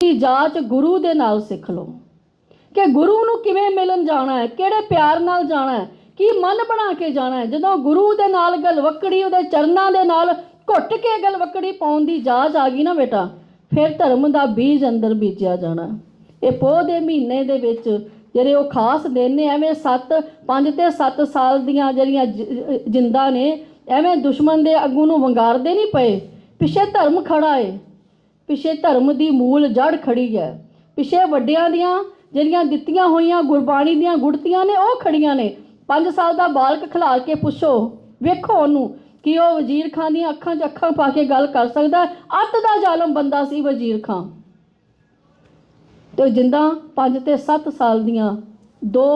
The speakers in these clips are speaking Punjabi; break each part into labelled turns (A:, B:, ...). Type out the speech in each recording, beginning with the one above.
A: ਦੀ ਜਾਂਚ ਗੁਰੂ ਦੇ ਨਾਲ ਸਿੱਖ ਲਓ। ਕਿ ਗੁਰੂ ਨੂੰ ਕਿਵੇਂ ਮਿਲਣ ਜਾਣਾ ਹੈ, ਕਿਹੜੇ ਪਿਆਰ ਨਾਲ ਜਾਣਾ ਹੈ, ਕੀ ਮਨ ਬਣਾ ਕੇ ਜਾਣਾ ਹੈ। ਜਦੋਂ ਗੁਰੂ ਦੇ ਨਾਲ ਗਲਵਕੜੀ ਉਹਦੇ ਚਰਨਾਂ ਦੇ ਨਾਲ ਘੁੱਟ ਕੇ ਗਲਵਕੜੀ ਪਾਉਣ ਦੀ ਜਾਂਚ ਆ ਗਈ ਨਾ ਬੇਟਾ, ਫਿਰ ਧਰਮ ਦਾ ਬੀਜ ਅੰਦਰ ਬੀਜਿਆ ਜਾਣਾ। ਇਹ ਪੋਹ ਦੇ ਮਹੀਨੇ ਦੇ ਵਿੱਚ ਜਿਹੜੇ ਉਹ ਖਾਸ ਦਿਨ ਨੇ, ਐਵੇਂ 7 5 ਤੇ 7 ਸਾਲ ਦੀਆਂ ਜਿਹੜੀਆਂ ਜ- ਜਿੰਦਾ ਨੇ, ਐਵੇਂ ਦੁਸ਼ਮਣ ਦੇ ਅੱਗੂ ਨੂੰ ਵੰਗਾਰਦੇ ਨਹੀਂ ਪਏ। ਪਿੱਛੇ ਧਰਮ ਖੜਾ ਏ। ਪਿੱਛੇ ਧਰਮ ਦੀ ਮੂਲ ਜੜ ਖੜੀ ਹੈ। ਪਿੱਛੇ ਵੱਡਿਆਂ ਦੀਆਂ ਜਿਹੜੀਆਂ ਦਿੱਤੀਆਂ ਹੋਈਆਂ ਗੁਰਬਾਣੀ ਦੀਆਂ ਗੁੜਤੀਆਂ ਨੇ, ਉਹ ਖੜੀਆਂ ਨੇ। 5 ਸਾਲ ਦਾ ਬਾਲਕ ਖਿਲਾਰ ਕੇ ਪੁੱਛੋ, ਵੇਖੋ ਉਹਨੂੰ ਕਿ ਉਹ ਵਜ਼ੀਰ ਖਾਨ ਦੀਆਂ ਅੱਖਾਂ 'ਚ ਅੱਖਾਂ ਪਾ ਕੇ ਗੱਲ ਕਰ ਸਕਦਾ ਅੱਤ ਦਾ ਜ਼ਾਲਮ ਬੰਦਾ ਸੀ ਵਜ਼ੀਰ ਖਾਨ। ਤੇ ਜਿੰਦਾ 5 ਤੇ 7 ਸਾਲ ਦੀਆਂ ਦੋ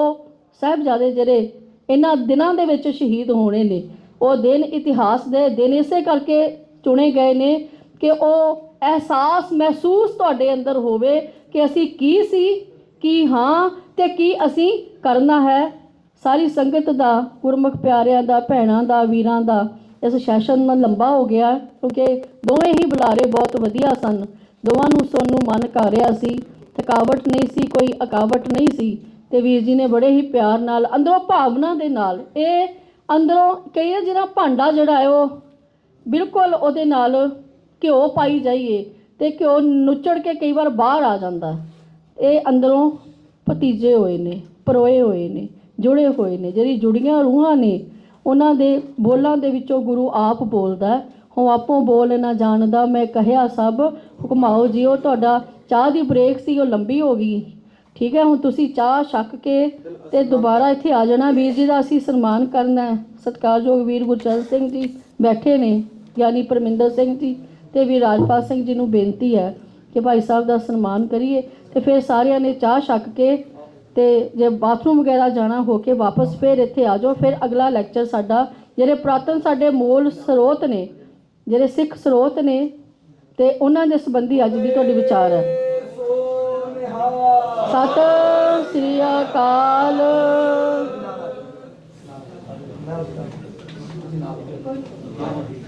A: ਸਾਹਿਬਜ਼ਾਦੇ ਜਿਹੜੇ ਇਹਨਾਂ ਦਿਨਾਂ ਦੇ ਵਿੱਚ ਸ਼ਹੀਦ ਹੋਣੇ ਨੇ, ਉਹ ਦਿਨ ਇਤਿਹਾਸ ਦੇ ਦਿਨ ਇਸੇ ਕਰਕੇ ਚੁਣੇ ਗਏ ਨੇ ਕਿ ਉਹ ਅਹਿਸਾਸ ਮਹਿਸੂਸ ਤੁਹਾਡੇ ਅੰਦਰ ਹੋਵੇ ਕਿ ਅਸੀਂ ਕੀ ਸੀ, ਕੀ ਹਾਂ ਤੇ ਕੀ ਅਸੀਂ ਕਰਨਾ ਹੈ। ਸਾਰੀ ਸੰਗਤ ਦਾ, ਗੁਰਮੁਖ ਪਿਆਰਿਆਂ ਦਾ, ਭੈਣਾਂ ਦਾ, ਵੀਰਾਂ ਦਾ ਇਸ ਸੈਸ਼ਨ ਨਾਲ ਲੰਬਾ ਹੋ ਗਿਆ ਕਿਉਂਕਿ ਦੋਵੇਂ ਹੀ ਬੁਲਾਰੇ ਬਹੁਤ ਵਧੀਆ ਸਨ। ਦੋਵਾਂ ਨੂੰ ਸੁਣ ਨੂੰ ਮਨ ਕਰ ਰਿਹਾ ਸੀ। ਥਕਾਵਟ ਨਹੀਂ ਸੀ, ਕੋਈ ਅਕਾਵਟ ਨਹੀਂ ਸੀ ਤੇ ਵੀਰ ਜੀ ਨੇ ਬੜੇ ਹੀ ਪਿਆਰ ਨਾਲ, ਅੰਦਰੋਂ ਭਾਵਨਾ ਦੇ ਨਾਲ, ਇਹ ਅੰਦਰੋਂ ਕਈ ਜਿਹੜਾ ਭਾਂਡਾ ਜਿਹੜਾ ਹੈ ਉਹ ਬਿਲਕੁਲ ਉਹਦੇ ਨਾਲ ਘਿਓ ਪਾਈ ਜਾਈਏ ਤੇ ਘਿਓ ਨੁੱਚੜ ਕੇ ਕਈ ਵਾਰ ਬਾਹਰ ਆ ਜਾਂਦਾ। ਇਹ ਅੰਦਰੋਂ ਭਤੀਜੇ ਹੋਏ ਨੇ ਪਰੋਏ ਹੋਏ ਨੇ ਜੁੜੇ ਹੋਏ ਨੇ ਜਿਹੜੀ ਜੁੜੀਆਂ ਰੂਹਾਂ ਨੇ ਉਹਨਾਂ ਦੇ ਬੋਲਾਂ ਦੇ ਵਿੱਚੋਂ ਗੁਰੂ ਆਪ ਬੋਲਦਾ ਹੈ, ਹੋ ਆਪੋ ਬੋਲ ਨਾ ਜਾਣਦਾ ਮੈਂ ਕਹਿਆ ਸਭ ਹੁਕਮਾਓ ਜਿਓ ਤੁਹਾਡਾ ਚਾਹ ਦੀ ਬ੍ਰੇਕ ਸੀ ਉਹ ਲੰਬੀ ਹੋ ਗਈ। ਠੀਕ ਹੈ ਹੁਣ ਤੁਸੀਂ ਚਾਹ ਛੱਕ ਕੇ ਤੇ ਦੁਬਾਰਾ ਇੱਥੇ ਆ ਜਾਣਾ ਵੀਰ ਜੀ ਦਾ ਅਸੀਂ ਸਨਮਾਨ ਕਰਨਾ ਹੈ। ਸਤਿਕਾਰਯੋਗ ਵੀਰ ਗੁਰਚਰਨ ਸਿੰਘ ਜੀ ਬੈਠੇ ਨੇ ਗਿਆਨੀ ਪਰਮਿੰਦਰ ਸਿੰਘ ਜੀ। ਤੇ ਵੀ ਰਾਜਪਾਲ ਸਿੰਘ ਜੀ ਨੂੰ ਬੇਨਤੀ ਹੈ ਕਿ ਭਾਈ ਸਾਹਿਬ ਦਾ ਸਨਮਾਨ ਕਰੀਏ ਤੇ ਫਿਰ ਸਾਰਿਆਂ ਨੇ ਚਾਹ ਛੱਕ ਕੇ ਤੇ ਜੇ ਬਾਥਰੂਮ ਵਗੈਰਾ ਜਾਣਾ ਹੋ ਕੇ ਵਾਪਸ ਫਿਰ ਇੱਥੇ ਆ ਜਾਓ। ਫਿਰ ਅਗਲਾ ਲੈਕਚਰ ਸਾਡਾ, ਜਿਹੜੇ ਪ੍ਰਾਤਨ ਸਾਡੇ ਮੂਲ ਸਰੋਤ ਨੇ, ਜਿਹੜੇ ਸਿੱਖ ਸਰੋਤ ਨੇ ਤੇ ਉਹਨਾਂ ਦੇ ਸੰਬੰਧੀ ਅੱਜ ਦੀ ਤੁਹਾਡੀ ਵਿਚਾਰ ਹੈ। ਸਤਿ ਸ੍ਰੀ ਅਕਾਲ।
B: ਬੋਲੇ